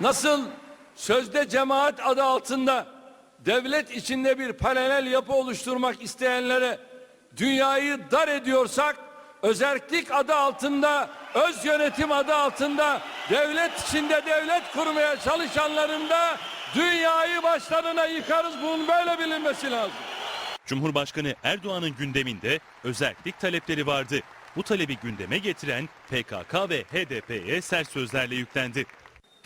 Nasıl sözde cemaat adı altında devlet içinde bir paralel yapı oluşturmak isteyenlere dünyayı dar ediyorsak özellik adı altında öz yönetim adı altında devlet içinde devlet kurmaya çalışanların da dünyayı başlarına yıkarız bunun böyle bilinmesi lazım. Cumhurbaşkanı Erdoğan'ın gündeminde özellik talepleri vardı. Bu talebi gündeme getiren PKK ve HDP'ye sert sözlerle yüklendi.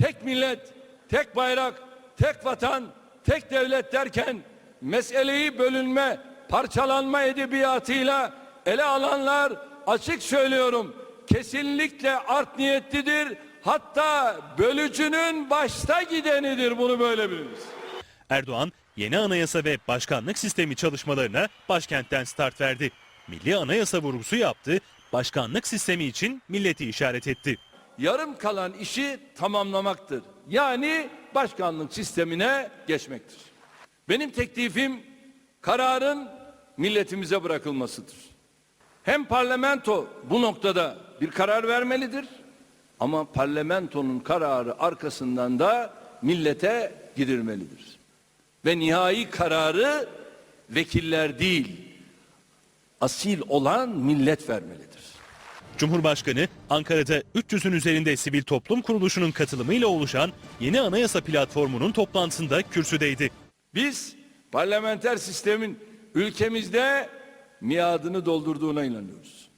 Tek millet, tek bayrak, tek vatan, tek devlet derken meseleyi bölünme, parçalanma edebiyatıyla ele alanlar açık söylüyorum kesinlikle art niyetlidir. Hatta bölücünün başta gidenidir bunu böyle biliniz. Erdoğan yeni anayasa ve başkanlık sistemi çalışmalarına başkentten start verdi. Milli anayasa vurgusu yaptı, başkanlık sistemi için milleti işaret etti. Yarım kalan işi tamamlamaktır. Yani başkanlık sistemine geçmektir. Benim teklifim kararın milletimize bırakılmasıdır. Hem parlamento bu noktada bir karar vermelidir ama parlamentonun kararı arkasından da millete gidilmelidir. Ve nihai kararı vekiller değil, asil olan millet vermelidir. Cumhurbaşkanı Ankara'da 300'ün üzerinde sivil toplum kuruluşunun katılımıyla oluşan yeni anayasa platformunun toplantısında kürsüdeydi. Biz parlamenter sistemin ülkemizde miadını doldurduğuna inanıyoruz.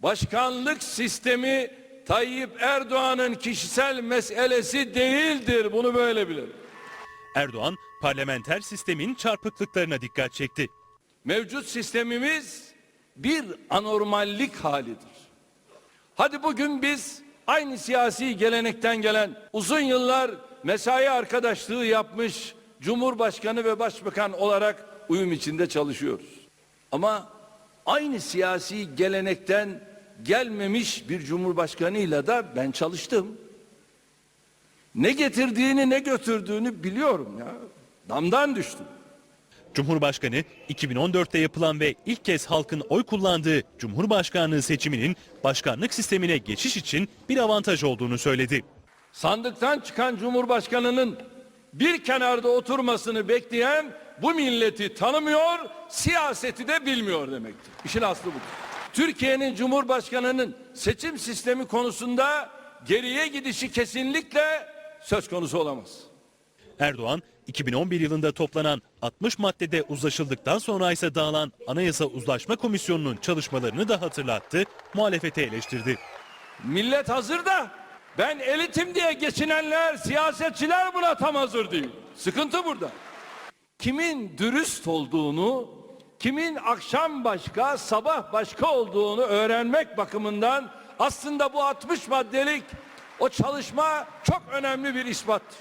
Başkanlık sistemi Tayyip Erdoğan'ın kişisel meselesi değildir. Bunu böyle bilelim. Erdoğan parlamenter sistemin çarpıklıklarına dikkat çekti. Mevcut sistemimiz bir anormallik halidir. Hadi bugün biz aynı siyasi gelenekten gelen uzun yıllar mesai arkadaşlığı yapmış Cumhurbaşkanı ve Başbakan olarak uyum içinde çalışıyoruz. Ama aynı siyasi gelenekten gelmemiş bir Cumhurbaşkanıyla da ben çalıştım. Ne getirdiğini ne götürdüğünü biliyorum ya. Damdan düştüm. Cumhurbaşkanı 2014'te yapılan ve ilk kez halkın oy kullandığı Cumhurbaşkanlığı seçiminin başkanlık sistemine geçiş için bir avantaj olduğunu söyledi. sandıktan çıkan cumhurbaşkanının bir kenarda oturmasını bekleyen bu milleti tanımıyor, siyaseti de bilmiyor demektir. İşin aslı budur. Türkiye'nin cumhurbaşkanının seçim sistemi konusunda geriye gidişi kesinlikle söz konusu olamaz. Erdoğan 2011 yılında toplanan 60 maddede uzlaşıldıktan sonra ise dağılan Anayasa Uzlaşma Komisyonu'nun çalışmalarını da hatırlattı, muhalefete eleştirdi. Millet hazır da ben elitim diye geçinenler, siyasetçiler buna tam hazır değil. Sıkıntı burada. Kimin dürüst olduğunu, kimin akşam başka, sabah başka olduğunu öğrenmek bakımından aslında bu 60 maddelik o çalışma çok önemli bir ispattır.